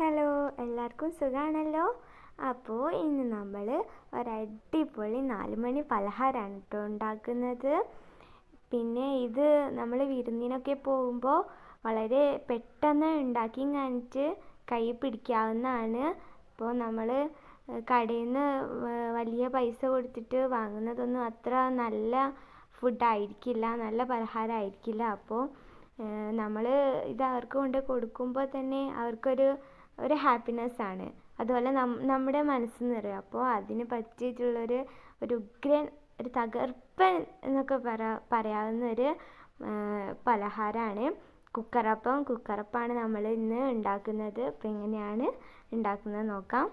Hello എല്ലാവർക്കും സുഖമാണല്ലോ അപ്പോൾ ഇന്ന് നമ്മൾ ഒരടിപൊളി നാല് മണി പലഹാരമാണ് കേട്ടോ ഉണ്ടാക്കുന്നത്. പിന്നെ ഇത് നമ്മൾ വിരുന്നിനൊക്കെ പോകുമ്പോൾ വളരെ പെട്ടെന്ന് ഉണ്ടാക്കി കാണിച്ച് കൈ പിടിക്കാവുന്നതാണ്. അപ്പോൾ നമ്മൾ കടയിൽ നിന്ന് വലിയ പൈസ കൊടുത്തിട്ട് വാങ്ങുന്നതൊന്നും അത്ര നല്ല ഫുഡായിരിക്കില്ല നല്ല പലഹാരമായിരിക്കില്ല അപ്പോൾ നമ്മൾ ഇത് അവർക്ക് കൊണ്ട് കൊടുക്കുമ്പോൾ തന്നെ അവർക്കൊരു ഒരു ഹാപ്പിനെസ് ആണ്. അതുപോലെ നമ്മുടെ മനസ്സ് നിറയും. അപ്പോൾ അതിന് പറ്റിയിട്ടുള്ളൊരു ഒരു ഉഗ്രൻ ഒരു തകർപ്പൻ എന്നൊക്കെ പറ പറയാവുന്ന ഒരു പലഹാരമാണ് കുക്കറപ്പം കുക്കറപ്പാണ് നമ്മൾ ഇന്ന് ഉണ്ടാക്കുന്നത്. അപ്പോൾ എങ്ങനെയാണ് ഉണ്ടാക്കുന്നത് നോക്കാം.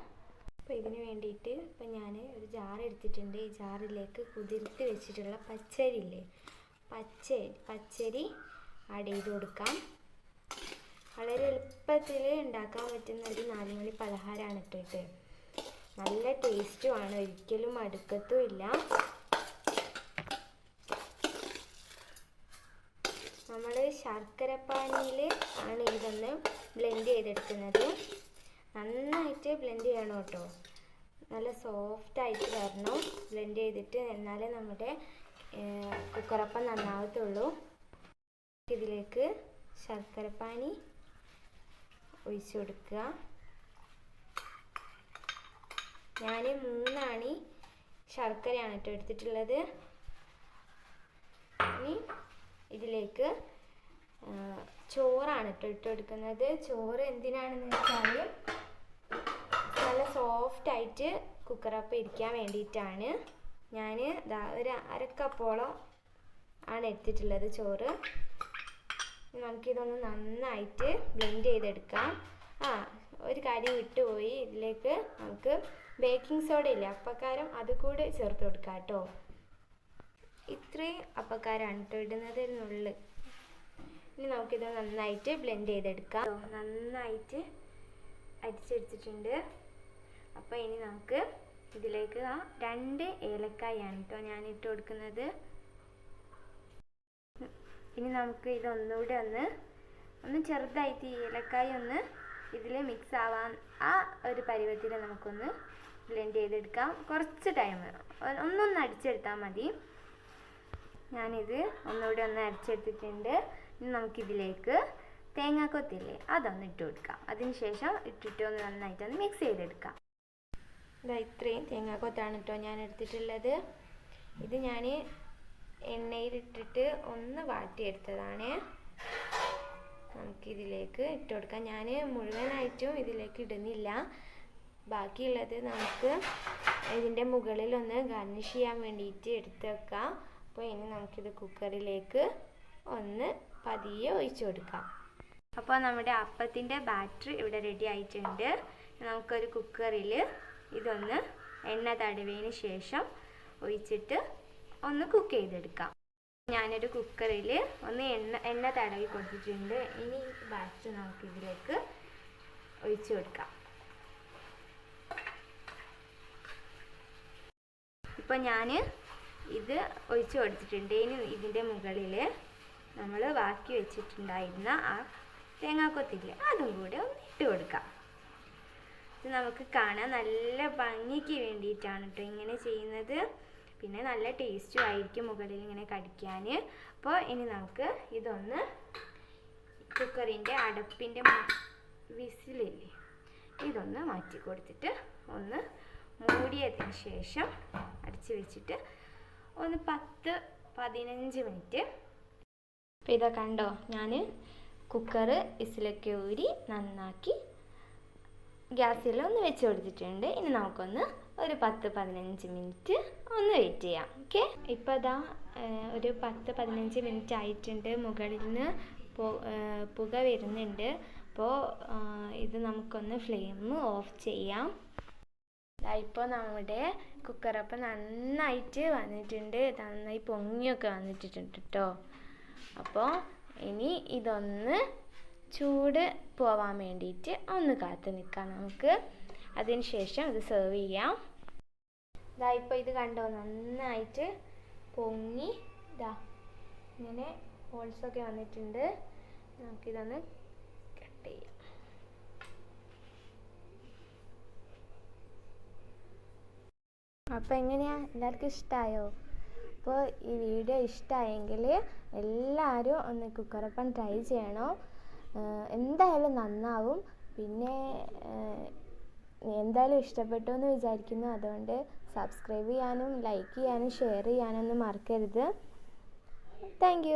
അപ്പോൾ ഇതിന് വേണ്ടിയിട്ട് ഇപ്പം ഞാൻ ഒരു ജാർ എടുത്തിട്ടുണ്ട്. ഈ ജാറിലേക്ക് കുതിർത്ത് വെച്ചിട്ടുള്ള പച്ചരി ഇല്ലേ പച്ചരി പച്ചരി ആഡ് ചെയ്ത് കൊടുക്കാം. വളരെ എളുപ്പത്തിൽ ഉണ്ടാക്കാൻ പറ്റുന്ന ഒരു നാലുമണി പലഹാരമാണ് കേട്ടോ ഇത്. നല്ല ടേസ്റ്റുമാണ് ഒരിക്കലും അടുക്കത്തും ഇല്ല. നമ്മൾ ശർക്കരപ്പാനിയിൽ ആണ് ഇതൊന്ന് ബ്ലെൻഡ് ചെയ്തെടുക്കുന്നത്. നന്നായിട്ട് ബ്ലെൻഡ് ചെയ്യണം കേട്ടോ നല്ല സോഫ്റ്റ് ആയിട്ട് വരണം. ബ്ലെൻഡ് ചെയ്തിട്ട് എന്നാലേ നമ്മുടെ കുക്കറപ്പം നന്നാവത്തുള്ളൂ. ഇതിലേക്ക് ശർക്കരപ്പാനി ഒഴിച്ചു കൊടുക്കുക. ഞാൻ മൂന്നാണി ശർക്കരയാണ് കേട്ടോ എടുത്തിട്ടുള്ളത്. ഇനി ഇതിലേക്ക് ചോറാണ് കേട്ടോ ഇട്ട് കൊടുക്കുന്നത്. ചോറ് എന്തിനാണെന്ന് വെച്ചാൽ നല്ല സോഫ്റ്റ് ആയിട്ട് കുക്കറപ്പം ഇരിക്കാൻ വേണ്ടിയിട്ടാണ്. ഞാൻ ഒരു അരക്കപ്പോളം ആണ് എടുത്തിട്ടുള്ളത് ചോറ്. നമുക്കിതൊന്ന് നന്നായിട്ട് ബ്ലെൻഡ് ചെയ്തെടുക്കാം. ആ ഒരു കാര്യം വിട്ടുപോയി. ഇതിലേക്ക് നമുക്ക് ബേക്കിംഗ് സോഡ ഇല്ലേ അപ്പക്കാരം അത് കൂടെ ചേർത്ത് കൊടുക്കാം കേട്ടോ. ഇത്രയും അപ്പക്കാരാണ് കേട്ടോ ഇടുന്നത് ഇനി നമുക്കിത് നന്നായിട്ട് ബ്ലെൻഡ് ചെയ്തെടുക്കാം. നന്നായിട്ട് അരിച്ചെടുത്തിട്ടുണ്ട്. അപ്പോൾ ഇനി നമുക്ക് ഇതിലേക്ക് ആ രണ്ട് ഏലക്കായാണ് കേട്ടോ ഞാൻ ഇട്ട് കൊടുക്കുന്നത്. ഇനി നമുക്ക് ഇതൊന്നുകൂടെ ഒന്ന് ഒന്ന് ചെറുതായിട്ട് ഈ ഏലക്കായ ഒന്ന് ഇതിൽ മിക്സ് ആവാൻ ആ ഒരു പരുവത്തിൽ നമുക്കൊന്ന് ബ്ലെൻഡ് ചെയ്തെടുക്കാം. കുറച്ച് ടൈം ഒന്നൊന്ന് അടിച്ചെടുത്താൽ മതി. ഞാനിത് ഒന്നുകൂടി ഒന്ന് അടിച്ചെടുത്തിട്ടുണ്ട്. ഇനി നമുക്കിതിലേക്ക് തേങ്ങാക്കൊത്തില്ലേ അതൊന്ന് ഇട്ട് കൊടുക്കാം. അതിനുശേഷം ഇട്ടിട്ട് ഒന്ന് നന്നായിട്ടൊന്ന് മിക്സ് ചെയ്തെടുക്കാം. ഇതാ ഇത്രയും തേങ്ങാക്കൊത്താണ് കേട്ടോ ഞാൻ എടുത്തിട്ടുള്ളത്. ഇത് ഞാൻ എണ്ണയിലിട്ടിട്ട് ഒന്ന് വാട്ടിയെടുത്തതാണ്. നമുക്കിതിലേക്ക് ഇട്ട് കൊടുക്കാം. ഞാൻ മുഴുവനായിട്ടും ഇതിലേക്ക് ഇടുന്നില്ല. ബാക്കിയുള്ളത് നമുക്ക് ഇതിന്റെ മുകളിൽ ഒന്ന് ഗാർണിഷ് ചെയ്യാൻ വേണ്ടിയിട്ട് എടുത്ത് വെക്കാം. അപ്പോൾ ഇനി നമുക്കിത് കുക്കറിലേക്ക് ഒന്ന് പതിയെ ഒഴിച്ചു കൊടുക്കാം. അപ്പോൾ നമ്മുടെ അപ്പത്തിന്റെ ബാറ്ററി ഇവിടെ റെഡി ആയിട്ടുണ്ട്. നമുക്കൊരു കുക്കറിൽ ഇതൊന്ന് എണ്ണ തടവിയതിന് ശേഷം ഒഴിച്ചിട്ട് ഒന്ന് കുക്ക് ചെയ്തെടുക്കാം. ഞാനൊരു കുക്കറിൽ ഒന്ന് എണ്ണ എണ്ണ തടവി കൊടുത്തിട്ടുണ്ട് ഇനി ബാച്ച് നമുക്ക് ഇതിലേക്ക് ഒഴിച്ചു കൊടുക്കാം. ഇപ്പോൾ ഞാൻ ഇത് ഒഴിച്ചു കൊടുത്തിട്ടുണ്ട്. ഇനി ഇതിന്റെ മുകളിൽ നമ്മൾ ബാക്കി വെച്ചിട്ടുണ്ടായിരുന്ന ആ തേങ്ങാക്കൊത്തില്ല അതും കൂടെ ഒന്ന് ഇട്ട് കൊടുക്കാം. ഇത് നമുക്ക് കാണാൻ നല്ല ഭംഗിക്ക് വേണ്ടിയിട്ടാണ് കേട്ടോ ഇങ്ങനെ ചെയ്യുന്നത്. പിന്നെ നല്ല ടേസ്റ്റും ആയിരിക്കും മുകളിൽ ഇങ്ങനെ കടിക്കാൻ. അപ്പോൾ ഇനി നമുക്ക് ഇതൊന്ന് കുക്കറിന്റെ അടപ്പിന്റെ വിസിലില്ലേ? ഇതൊന്ന് മാറ്റി കൊടുത്തിട്ട് ഒന്ന് മൂടിയതിന് ശേഷം അടച്ച് വെച്ചിട്ട് ഒന്ന് പത്ത് പതിനഞ്ച് മിനിറ്റ്. അപ്പോൾ ഇതാ കണ്ടോ ഞാൻ കുക്കർ ഇസിലൊക്കെ ഊരി നന്നാക്കി ഗ്യാസിൽ ഒന്ന് വെച്ച് കൊടുത്തിട്ടുണ്ട്. ഇനി നമുക്കൊന്ന് ഒരു പത്ത് പതിനഞ്ച് മിനിറ്റ് ഒന്ന് വെയിറ്റ് ചെയ്യാം ഓക്കെ ഇപ്പോൾ അതാ ഒരു പത്ത് പതിനഞ്ച് മിനിറ്റ് ആയിട്ടുണ്ട്. മുകളിൽ നിന്ന് പുക വരുന്നുണ്ട്. അപ്പോൾ ഇത് നമുക്കൊന്ന് ഫ്ലെയിം ഓഫ് ചെയ്യാം. ഇപ്പോൾ നമ്മുടെ കുക്കറപ്പം നന്നായിട്ട് വന്നിട്ടുണ്ട്. നന്നായി പൊങ്ങിയൊക്കെ വന്നിട്ടുണ്ട് കേട്ടോ അപ്പോൾ ഇനി ഇതൊന്ന് ചൂട് പോവാൻ വേണ്ടിയിട്ട് ഒന്ന് കാത്തു നിൽക്കാം നമുക്ക്. അതിനുശേഷം ഇത് സെർവ് ചെയ്യാം. ഇതാ ഇപ്പോൾ ഇത് കണ്ടോ നന്നായിട്ട് പൊങ്ങി ഇതാ ഇങ്ങനെ ഹോൾസൊക്കെ വന്നിട്ടുണ്ട്. നമുക്കിതൊന്ന് കട്ട് ചെയ്യാം. അപ്പോൾ എങ്ങനെയാണ് എല്ലാവർക്കും ഇഷ്ടമായോ അപ്പോൾ ഈ വീഡിയോ ഇഷ്ടമായെങ്കിൽ എല്ലാവരും ഒന്ന് കുക്കറപ്പം ട്രൈ ചെയ്യണം. എന്തായാലും നന്നാവും. പിന്നെ എന്തായാലും ഇഷ്ടപ്പെട്ടു എന്ന് വിചാരിക്കുന്നു. അതുകൊണ്ട് സബ്സ്ക്രൈബ് ചെയ്യാനും ലൈക്ക് ചെയ്യാനും ഷെയർ ചെയ്യാനൊന്നും മറക്കരുത്. താങ്ക്